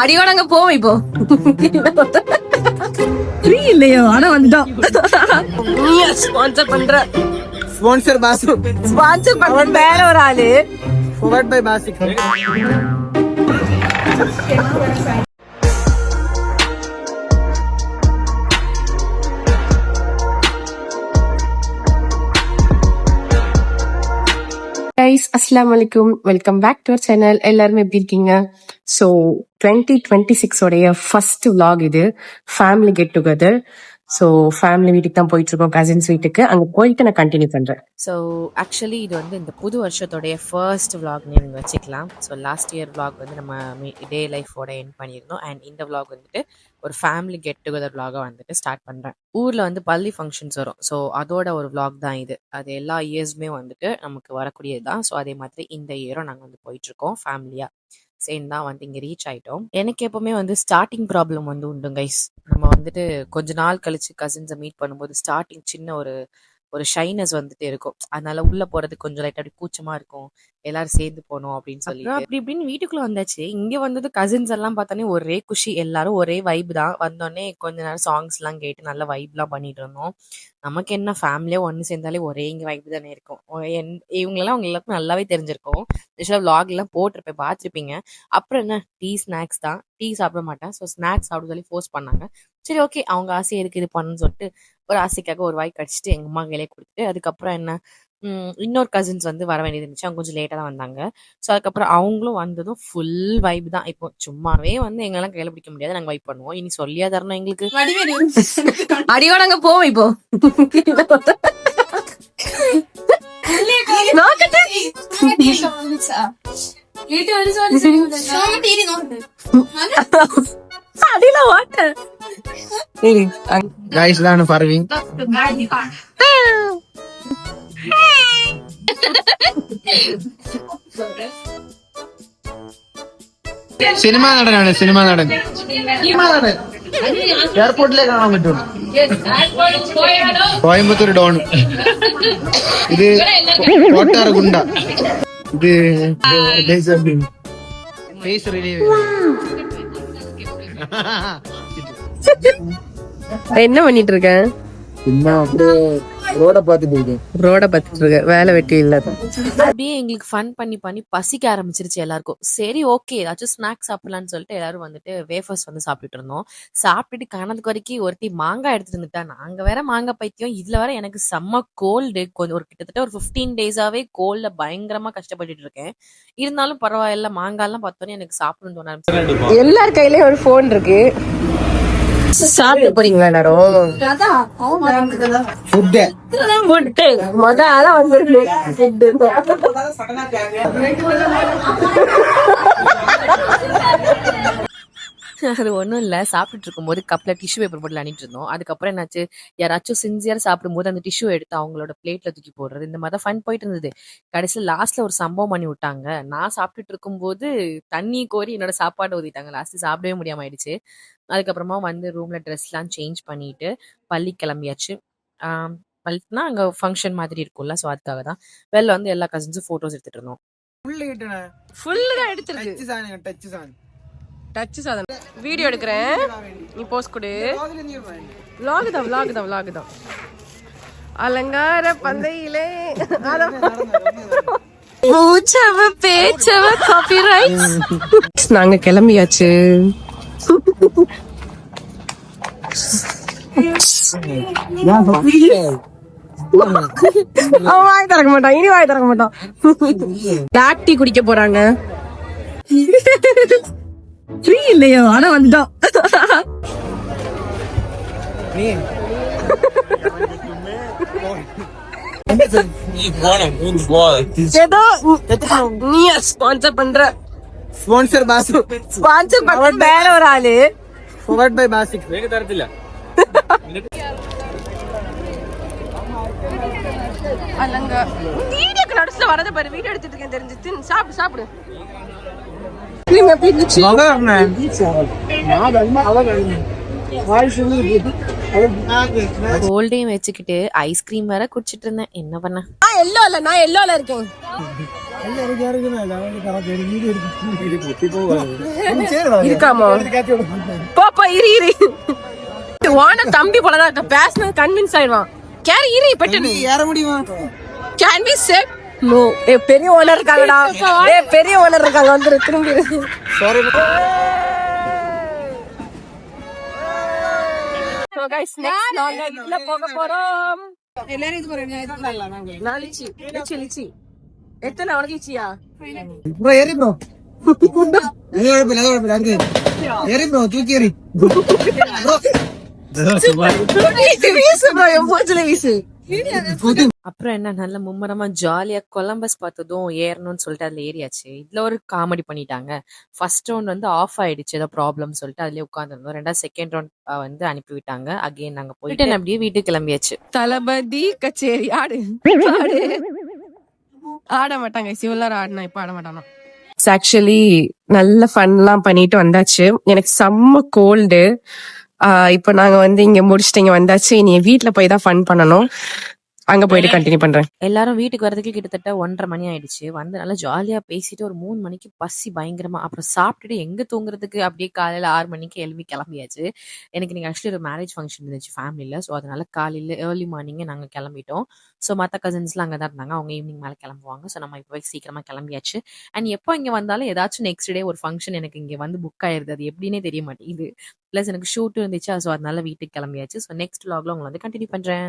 அடியோட அங்க போவோம் இப்போ. ஃப்ரீ இல்லையோ? ஆனா வந்துட்டோம் ஸ்பான்சர் பண்ற. ஸ்பான்சர் பாசு. ஸ்பான்சர் பண்ற வேற ஒரு ஆளு. Forward by Basic. கைஸ் அஸ்லாம் வலைக்கும் welcome back to our channel எல்லாரும் எப்படி இருக்கீங்க? ஸோ டுவெண்ட்டி டுவெண்ட்டி சிக்ஸோடைய ஃபர்ஸ்ட் விலாக் இது. Family get together so family வீட்டுக்கு தான் போயிட்டு இருக்கோம் கசின்ஸ் வீட்டுக்கு. அங்க போயிட்டு நான் கண்டினியூ பண்றேன். ஸோ ஆக்சுவலி இது வந்து இந்த புது வருஷத்தோடைய ஃபர்ஸ்ட் விளாக் நீங்கள் வச்சுக்கலாம். ஸோ லாஸ்ட் இயர் விளாக் வந்து நம்ம டே லைஃபோட என் பண்ணியிருந்தோம். அண்ட் இந்த விளாக் வந்துட்டு ஒரு ஃபேமிலி கெட் டுகெதர் vlog-அ வந்துட்டு ஸ்டார்ட் பண்ணுறேன் ஊரில் வந்து பள்ளி ஃபங்க்ஷன்ஸ் வரும். ஸோ அதோட ஒரு விளாக் தான் இது. அது எல்லா இயர்ஸுமே வந்துட்டு நமக்கு வரக்கூடியது தான். ஸோ அதே மாதிரி இந்த இயரும் நாங்கள் வந்து போயிட்டுருக்கோம் ஃபேமிலியாக சேர்ந்து தான் வந்து இங்கே ரீச் ஆயிட்டோம். எனக்கு எப்பவுமே வந்து ஸ்டார்டிங் ப்ராப்ளம் வந்து உண்டு கைஸ் நம்ம வந்துட்டு கொஞ்ச நாள் கழிச்சு கசின்ஸை மீட் பண்ணும்போது ஸ்டார்டிங் சின்ன ஒரு ஒரு ஷைனஸ் வந்துட்டு இருக்கும். அதனால உள்ள போறது கொஞ்சம் லைட் அப்படி கூச்சமா இருக்கும். எல்லாரும் சேர்ந்து போனோம் அப்படின்னு சொல்லி அப்படி இப்படின்னு வீட்டுக்குள்ள வந்தாச்சு. இங்க வந்தது கசின்ஸ் எல்லாம் பார்த்தோன்னே ஒரே குஷி. எல்லாரும் ஒரே வைப் தான். வந்தோடனே கொஞ்ச நேரம் சாங்ஸ் எல்லாம் கேட்டு நல்ல வைப்லாம் பண்ணிட்டு இருந்தோம். நமக்கு என்ன ஃபேமிலியா ஒன்று சேர்ந்தாலே ஒரே இங்க வைப் தானே இருக்கும். இவங்களெல்லாம் அவங்க எல்லாருக்கும் நல்லாவே தெரிஞ்சிருக்கும். Vlog எல்லாம் போட்டிருப்பேன். பார்த்துருப்பீங்க. அப்புறம் என்ன? டீ ஸ்நாக்ஸ் தான். டீ சாப்பிட மாட்டேன். ஸோ ஸ்நாக்ஸ் சாப்பிட சொல்லி ஃபோர்ஸ் பண்ணாங்க. சரி ஓகே அவங்க ஆசை இருக்கு இது பண்ணுன்னு சொல்லிட்டு ஒரு ஆசைக்காக ஒரு வாய் கடிச்சிட்டு எங்கள் அம்மா கையிலே கொடுத்துட்டு அதுக்கப்புறம் என்ன இன்னொரு கசின்ஸ் வந்து வர வேண்டியது இருந்துச்சு. அவங்க கொஞ்சம் லேட்டாக தான் வந்தாங்க. ஸோ அதுக்கப்புறம் அவங்களும் வந்ததும் ஃபுல் வைப் தான். இப்போ சும்மாவே வந்து எங்களெல்லாம் கையில பிடிக்க முடியாது. நாங்கள் வைப் பண்ணுவோம். இனி சொல்லியா தரணும் எங்களுக்கு. அடியோ நாங்கள் போவோம் இப்போ. அடியில வாட்டர் ഓട്ട് Guys, ഇതാണ് ഫർവീൻ സിനിമാ നടനാണ് സിനിമാ നടൻ. എയർപോർട്ടിലേക്ക് കാണാൻ പറ്റുള്ളൂ? കോയമ്പത്തൂർ ഡോൺ. ഇത് കോട്ടാർ ഗുണ്ട ഇത് ഫേസ് റിലീവ് என்ன பண்ணிட்டு இருக்க என்ன இருக்கேன். ரோட வேலை எங்களுக்கு ஃபன் பண்ணி பண்ணி பசிக்க ஆரம்பிச்சிருச்சு எல்லாருக்கும். சரி ஓகே ஏதாச்சும் ஸ்நாக்ஸ் சாப்பிடலாம்னு சொல்லிட்டு எல்லாரும் வந்துட்டு வேஃபர்ஸ் வந்து சாப்பிட்டுட்டு இருந்தோம். சாப்பிட்டுட்டு கணக்கு வரைக்கும் ஒருத்தி மாங்காய் எடுத்துட்டு இருந்துட்டா நாங்க வேற மாங்காய் பைத்தியம். இதுல வேற எனக்கு செம்ம கோல்டு கொஞ்சம் ஒரு கிட்டத்தட்ட ஒரு ஃபிஃப்டீன் டேஸாவே கோல்ட பயங்கரமா கஷ்டப்பட்டுட்டு இருக்கேன். இருந்தாலும் பரவாயில்ல. மாங்காய் எல்லாம் பார்த்தோன்னே எனக்கு சாப்பிடணும்னு தோண ஆரம்பிச்சு எல்லார் கையிலயும் ஒரு போன் இருக்கு. சாப்பிட போறீங்களா ഫുഡ് ஃபுட்டு மொத அதான் வந்துருக்கு. அது ஒன்றும் இல்லை. சாப்பிட்டுட்டு இருக்கும்போது கப்பில் டிஷ்யூ பேப்பர் போட்டு விளையாடிட்டு இருந்தோம். அதுக்கப்புறம் என்னாச்சு? யாராச்சும் சின்சியராக சாப்பிடும்போது அந்த டிஷ்யூ எடுத்து அவங்களோட பிளேட்டில் தூக்கி போடுறது. இந்த மாதிரி தான் ஃபன் போயிட்டு இருந்தது. கடைசியில் லாஸ்ட்டில் ஒரு சம்பவம் பண்ணி விட்டாங்க. நான் சாப்பிட்டுட்டு இருக்கும்போது தண்ணி கோரி என்னோட சாப்பாடு ஊதிட்டாங்க லாஸ்ட்டு சாப்பிடவே முடியாமல் ஆயிடுச்சு. அதுக்கப்புறமா வந்து ரூமில் ட்ரெஸ்லாம் சேஞ்ச் பண்ணிட்டு பள்ளி கிளம்பியாச்சு. பள்ளினா அங்கே ஃபங்க்ஷன் மாதிரி இருக்கும்ல. ஸோ அதுக்காக தான். வெளில வந்து எல்லா கசின்ஸும் ஃபோட்டோஸ் எடுத்துகிட்டு இருந்தோம். ஃபுல்லு ஃபுல்லாக எடுத்துருக்கு. டச் சாங் டச்சு சாதனம். வீடியோ எடுக்கிறேன். நீ போஸ் கொடு. விலாகு தான் விலாகு தான் விலாகு தான் அலங்கார பந்தையிலே. மூச்சவ பேச்சவ காப்பிரைட் நாங்க கிளம்பியாச்சு. வாய் திறக்க மாட்டான் இனி வாய் திறக்க மாட்டான். டாக்டி குடிக்க போறாங்க. ஃப்ரீ இல்லையோ ஆனா வந்துட்டோம் ஏதோ நீ ஸ்பான்சர் பண்ற സ്പോൺസർ ബാസു ஸ்பான்சர் பண்ற வேற ஒரு ஆளு forward by Basic. அலங்க வீடியோக்கு நடுச்சுல வரத பாரு வீடியோ எடுத்துட்டு இருக்கேன் தெரிஞ்சு தின்னு சாப்பிடு சாப்பிடு Cream எப்படி இருந்துச்சு கோல்டையும் வச்சுக்கிட்டு ஐஸ்கிரீம் வேற குடிச்சிட்டு இருந்தேன் என்ன பண்ண நான் எல்லோல நான் எல்லோல இருக்கேன் இருக்காமோ போப்பா இரு இரு ஓன தம்பி போலதான் இருக்க பேசினது கன்வின்ஸ் ஆயிடுவான் கேரி இரு பெட்டு ஏற முடியுமா கேன் பி செட் பெரிய ஓனர் இருக்காங்கடா ஏ பெரிய ஓனர் இருக்காங்க வந்துரு திரும்பி சாரி So guys, next நாங்க இதுல போக போறோம் எல்லாரும் இது பாருங்க நான் லிச்சி லிச்சி லிச்சி எத்தனை உனக்கு லிச்சியா ப்ரோ ஏறி ப்ரோ அது குழப்பில்ல அது குழப்பில்ல அடுத்து ஏறி ப்ரோ தூக்கி ஏறி வீசு ப்ரோ என் மூஞ்சில வீசு அப்புறம் என்ன நல்ல மும்மரமா ஜாலியா கொலம்பஸ் பார்த்ததும் ஏறணும்னு சொல்லிட்டு அதுல ஏறியாச்சு. இதுல ஒரு காமெடி பண்ணிட்டாங்க. ஃபர்ஸ்ட் ரவுண்ட் வந்து ஆஃப் ஆயிடுச்சு ஏதோ ப்ராப்ளம் சொல்லிட்டு அதுலயே உட்காந்துருந்தோம் ரெண்டாவது செகண்ட் ரவுண்ட் வந்து அனுப்பி விட்டாங்க அகைன் நாங்க போயிட்டு அப்படியே வீட்டுக்கு கிளம்பியாச்சு. தளபதி கச்சேரி ஆடு. ஆடு. ஆட மாட்டாங்க. சிவலார் ஆடினா இப்ப ஆட மாட்டானா? ஆக்சுவலி நல்ல ஃபன்லாம் பண்ணிட்டு வந்தாச்சு. எனக்கு செம்ம கோல்டு இப்போ நாங்க வந்து இங்க முடிச்சுட்டு இங்க வந்தாச்சு. இனி வீட்ல போய் தான் ஃபன் பண்ணணும். அங்க போயிட்டு கண்டினியூ பண்றேன். எல்லாரும் வீட்டுக்கு வரதுக்கு கிட்டத்தட்ட ஒன்றரை மணி ஆயிடுச்சு. வந்து நல்லா ஜாலியா பேசிட்டு ஒரு மூணு மணிக்கு பசி பயங்கரமா. அப்புறம் சாப்பிட்டுட்டு எங்க தூங்குறதுக்கு? அப்படியே காலையில ஆறு மணிக்கு எழுப்பி கிளம்பியாச்சு. எனக்கு நீங்க ஆக்சுவலி ஒரு மேரேஜ் ஃபங்க்ஷன் இருந்துச்சு ஃபேமிலியில ஸோ அதனால காலையில ஏர்லி மார்னிங்கே நாங்க கிளம்பிட்டோம். ஸோ மற்ற கசின்ஸ்லாம் அங்கே தான் இருந்தாங்க. அவங்க ஈவினிங் மேலே கிளம்புவாங்க. ஸோ நம்ம இப்போ சீக்கிரமா கிளம்பியாச்சு. அண்ட் எப்போ இங்க வந்தாலும் ஏதாச்சும் நெக்ஸ்ட் டே ஒரு ஃபங்க்ஷன் எனக்கு இங்க வந்து புக் ஆயிருது. அது எப்படின்னே தெரிய மாட்டேங்குது. ப்ளஸ் எனக்கு ஷூட் இருந்துச்சு? ஸோ அதனால வீட்டுக்கு கிளம்பியாச்சு. ஸோ நெக்ஸ்ட் vlogல உங்களை வந்து கண்டினியூ பண்றேன்.